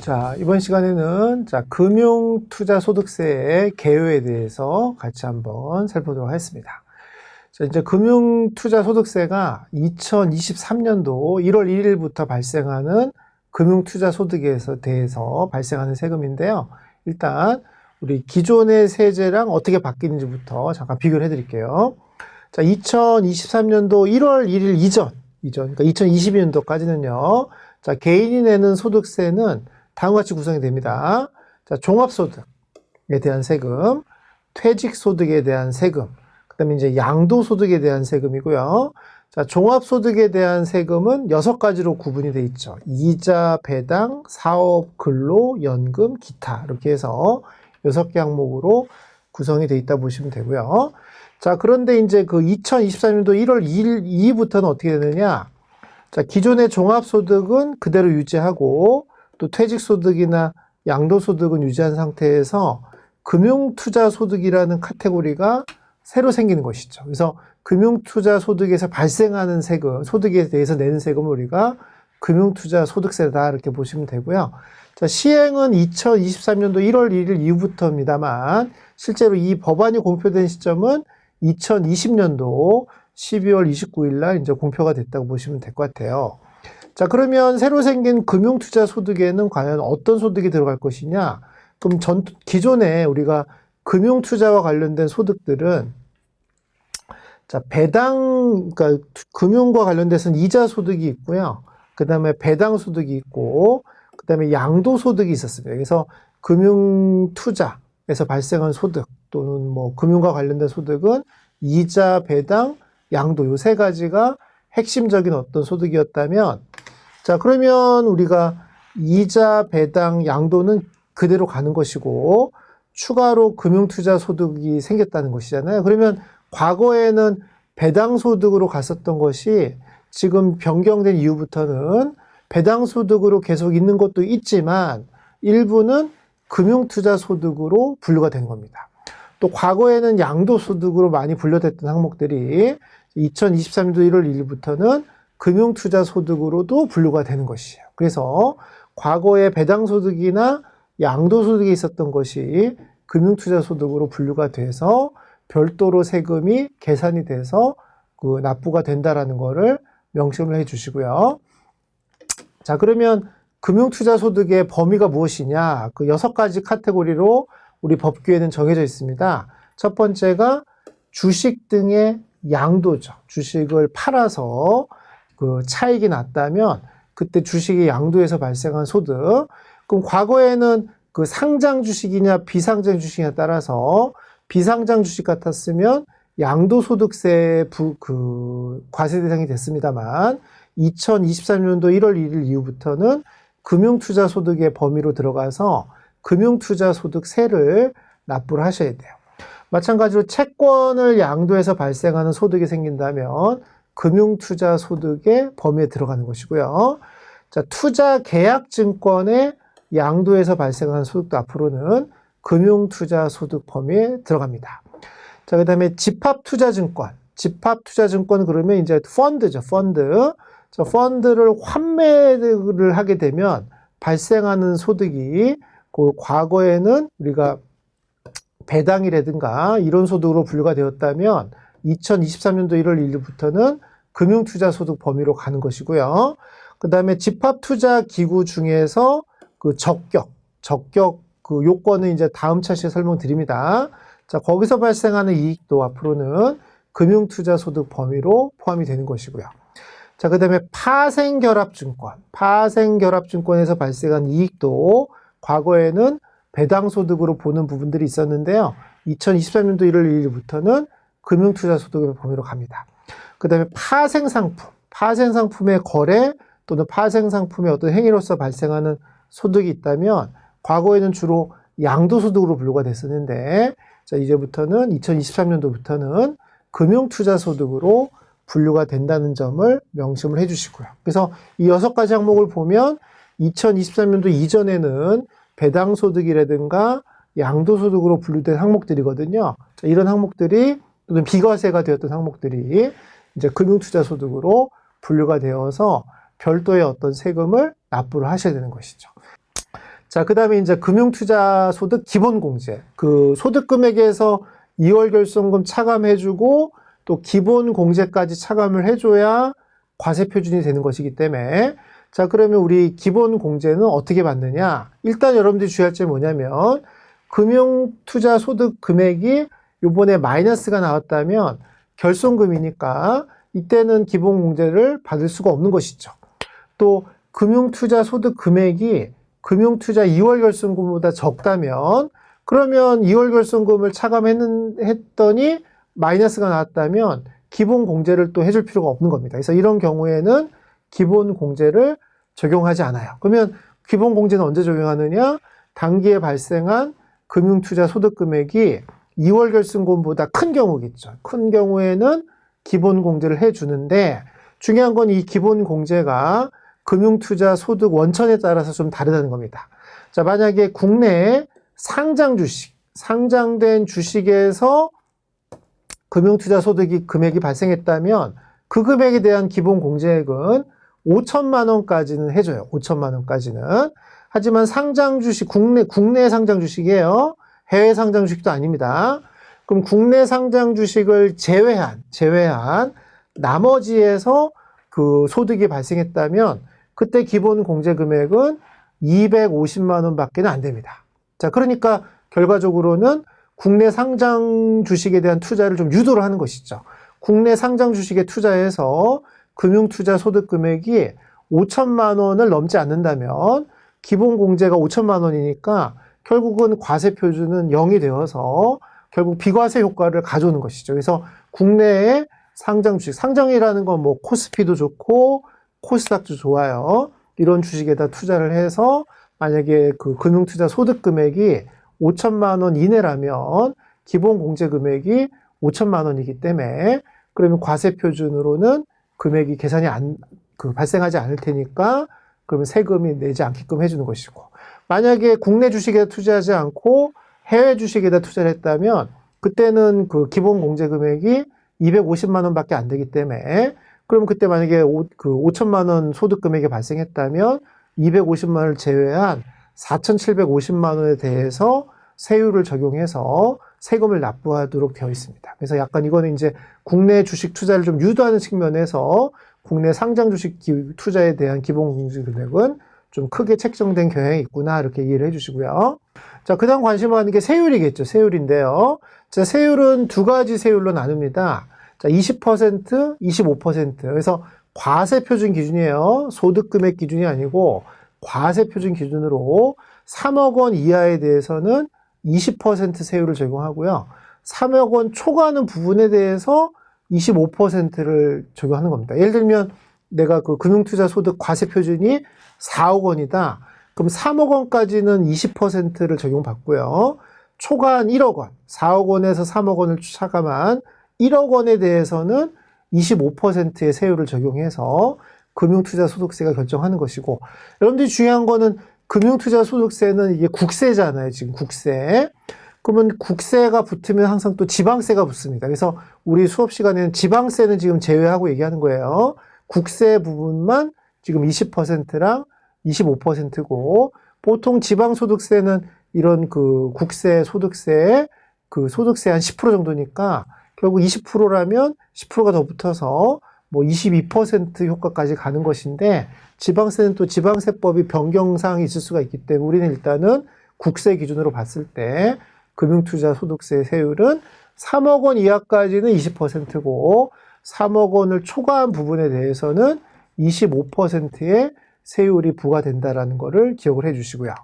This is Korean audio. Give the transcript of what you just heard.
자, 이번 시간에는 자, 금융 투자 소득세의 개요에 대해서 같이 한번 살펴보도록 하겠습니다. 자, 이제 금융 투자 소득세가 2023년도 1월 1일부터 발생하는 금융 투자 소득에서 대해서 발생하는 세금인데요. 일단 우리 기존의 세제랑 어떻게 바뀌는지부터 잠깐 비교를 해 드릴게요. 자, 2023년도 1월 1일 이전, 이전, 그러니까 2022년도까지는요. 자, 개인이 내는 소득세는 다음과 같이 구성이 됩니다. 자, 종합소득에 대한 세금, 퇴직소득에 대한 세금, 그 다음에 이제 양도소득에 대한 세금이고요. 자, 종합소득에 대한 세금은 여섯 가지로 구분이 돼 있죠. 이자, 배당, 사업, 근로, 연금, 기타. 이렇게 해서 여섯 개 항목으로 구성이 돼 있다 보시면 되고요. 자, 그런데 이제 그 2023년도 1월 2일, 2일부터는 어떻게 되느냐. 자, 기존의 종합소득은 그대로 유지하고 또 퇴직소득이나 양도소득은 유지한 상태에서 금융투자소득이라는 카테고리가 새로 생기는 것이죠. 그래서 금융투자소득에서 발생하는 세금, 소득에 대해서 내는 세금을 우리가 금융투자소득세다 이렇게 보시면 되고요. 자, 시행은 2023년도 1월 1일 이후부터입니다만 실제로 이 법안이 공표된 시점은 2020년도 12월 29일 날 이제 공표가 됐다고 보시면 될 것 같아요. 자, 그러면 새로 생긴 금융투자 소득에는 과연 어떤 소득이 들어갈 것이냐? 그럼 전, 기존에 우리가 금융투자와 관련된 소득들은 자, 배당, 그러니까 금융과 관련돼서는 이자 소득이 있고요. 그 다음에 배당 소득이 있고, 그 다음에 양도 소득이 있었습니다. 그래서 금융 투자에서 발생한 소득 또는 뭐 금융과 관련된 소득은 이자, 배당, 양도 요 세 가지가 핵심적인 어떤 소득이었다면 자 그러면 우리가 이자, 배당, 양도는 그대로 가는 것이고 추가로 금융투자 소득이 생겼다는 것이잖아요. 그러면 과거에는 배당 소득으로 갔었던 것이 지금 변경된 이후부터는 배당 소득으로 계속 있는 것도 있지만 일부는 금융투자 소득으로 분류가 된 겁니다. 또 과거에는 양도 소득으로 많이 분류됐던 항목들이 2023년도 1월 1일부터는 금융투자소득으로도 분류가 되는 것이에요. 그래서 과거에 배당소득이나 양도소득이 있었던 것이 금융투자소득으로 분류가 돼서 별도로 세금이 계산이 돼서 그 납부가 된다라는 거를 명심을 해 주시고요. 자, 그러면 금융투자소득의 범위가 무엇이냐? 그 여섯 가지 카테고리로 우리 법규에는 정해져 있습니다. 첫 번째가 주식 등의 양도죠. 주식을 팔아서 그 차익이 났다면 그때 주식의 양도에서 발생한 소득. 그럼 과거에는 그 상장 주식이냐 비상장 주식이냐에 따라서 비상장 주식 같았으면 양도소득세 부, 그 과세 대상이 됐습니다만 2023년도 1월 1일 이후부터는 금융투자소득의 범위로 들어가서 금융투자소득세를 납부를 하셔야 돼요. 마찬가지로 채권을 양도해서 발생하는 소득이 생긴다면 금융투자 소득의 범위에 들어가는 것이고요. 자, 투자 계약 증권의 양도에서 발생하는 소득도 앞으로는 금융투자 소득 범위에 들어갑니다. 자, 그 다음에 집합투자증권. 집합투자증권 그러면 이제 펀드죠, 펀드. 저 펀드를 환매를 하게 되면 발생하는 소득이 그 과거에는 우리가 배당이라든가 이런 소득으로 분류가 되었다면 2023년도 1월 1일부터는 금융투자소득 범위로 가는 것이고요. 그 다음에 집합투자 기구 중에서 그 적격, 적격 그 요건은 이제 다음 차시에 설명드립니다. 자, 거기서 발생하는 이익도 앞으로는 금융투자소득 범위로 포함이 되는 것이고요. 자, 그 다음에 파생결합증권. 파생결합증권에서 발생한 이익도 과거에는 배당 소득으로 보는 부분들이 있었는데요. 2023년도 1월 1일부터는 금융투자소득의 범위로 갑니다. 그 다음에 파생상품. 파생상품의 거래 또는 파생상품의 어떤 행위로서 발생하는 소득이 있다면 과거에는 주로 양도소득으로 분류가 됐었는데 자, 이제부터는 2023년도부터는 금융투자소득으로 분류가 된다는 점을 명심을 해 주시고요. 그래서 이 여섯 가지 항목을 보면 2023년도 이전에는 배당 소득이라든가 양도 소득으로 분류된 항목들이거든요. 자, 이런 항목들이 또는 비과세가 되었던 항목들이 이제 금융투자 소득으로 분류가 되어서 별도의 어떤 세금을 납부를 하셔야 되는 것이죠. 자, 그 다음에 이제 금융투자 소득 기본공제. 그 소득 금액에서 2월 결손금 차감해주고 또 기본 공제까지 차감을 해줘야 과세 표준이 되는 것이기 때문에 자, 그러면 우리 기본 공제는 어떻게 받느냐? 일단 여러분들이 주의할 점이 뭐냐면 금융 투자 소득 금액이 요번에 마이너스가 나왔다면 결손금이니까 이때는 기본 공제를 받을 수가 없는 것이죠. 또 금융 투자 소득 금액이 금융 투자 2월 결손금보다 적다면 그러면 2월 결손금을 차감했더니 마이너스가 나왔다면 기본 공제를 또 해줄 필요가 없는 겁니다. 그래서 이런 경우에는 기본 공제를 적용하지 않아요. 그러면 기본 공제는 언제 적용하느냐? 단기에 발생한 금융투자 소득 금액이 2월 결손금보다 큰 경우겠죠. 큰 경우에는 기본 공제를 해주는데 중요한 건 이 기본 공제가 금융투자 소득 원천에 따라서 좀 다르다는 겁니다. 자, 만약에 국내에 상장 주식, 상장된 주식에서 금융투자 소득이 금액이 발생했다면 그 금액에 대한 기본 공제액은 5천만 원까지는 해줘요. 5천만 원까지는. 하지만 상장 주식, 국내, 국내 상장 주식이에요. 해외 상장 주식도 아닙니다. 그럼 국내 상장 주식을 제외한, 제외한 나머지에서 그 소득이 발생했다면 그때 기본 공제 금액은 250만 원 밖에 안 됩니다. 자, 그러니까 결과적으로는 국내 상장 주식에 대한 투자를 좀 유도를 하는 것이죠. 국내 상장 주식에 투자해서 금융투자 소득 금액이 5천만 원을 넘지 않는다면 기본 공제가 5천만 원이니까 결국은 과세 표준은 0이 되어서 결국 비과세 효과를 가져오는 것이죠. 그래서 국내에 상장 주식, 상장이라는 건 뭐 코스피도 좋고 코스닥도 좋아요. 이런 주식에다 투자를 해서 만약에 그 금융투자 소득 금액이 5천만 원 이내라면 기본 공제 금액이 5천만 원이기 때문에 그러면 과세 표준으로는 금액이 계산이 안, 그 발생하지 않을 테니까 그러면 세금이 내지 않게끔 해주는 것이고 만약에 국내 주식에 투자하지 않고 해외 주식에다 투자를 했다면 그때는 그 기본 공제 금액이 250만 원밖에 안 되기 때문에 그럼 그때 만약에 오, 그 5천만 원 소득 금액이 발생했다면 250만 원을 제외한 4,750만 원에 대해서 세율을 적용해서 세금을 납부하도록 되어 있습니다. 그래서 약간 이거는 이제 국내 주식 투자를 좀 유도하는 측면에서 국내 상장 주식 투자에 대한 기본 공제 금액은 좀 크게 책정된 경향이 있구나 이렇게 이해를 해주시고요. 자, 그다음 관심 많은 게 세율이겠죠. 세율인데요. 자, 세율은 두 가지 세율로 나눕니다. 자, 20%, 25%. 그래서 과세 표준 기준이에요. 소득 금액 기준이 아니고 과세 표준 기준으로 3억 원 이하에 대해서는 20% 세율을 적용하고요. 3억 원 초과하는 부분에 대해서 25%를 적용하는 겁니다. 예를 들면 내가 그 금융투자 소득 과세 표준이 4억 원이다. 그럼 3억 원까지는 20%를 적용받고요. 초과한 1억 원, 4억 원에서 3억 원을 차감한 1억 원에 대해서는 25%의 세율을 적용해서 금융투자 소득세가 결정하는 것이고 여러분들이 중요한 거는 금융투자 소득세는 이게 국세잖아요. 지금 국세. 그러면 국세가 붙으면 항상 또 지방세가 붙습니다. 그래서 우리 수업 시간에는 지방세는 지금 제외하고 얘기하는 거예요. 국세 부분만 지금 20%랑 25%고 보통 지방소득세는 이런 그 국세, 소득세, 그 소득세 한 10% 정도니까 결국 20%라면 10%가 더 붙어서 뭐 22% 효과까지 가는 것인데 지방세는 또 지방세법이 변경사항이 있을 수가 있기 때문에 우리는 일단은 국세 기준으로 봤을 때 금융투자 소득세 세율은 3억 원 이하까지는 20%고 3억 원을 초과한 부분에 대해서는 25%의 세율이 부과된다라는 것을 기억을 해 주시고요.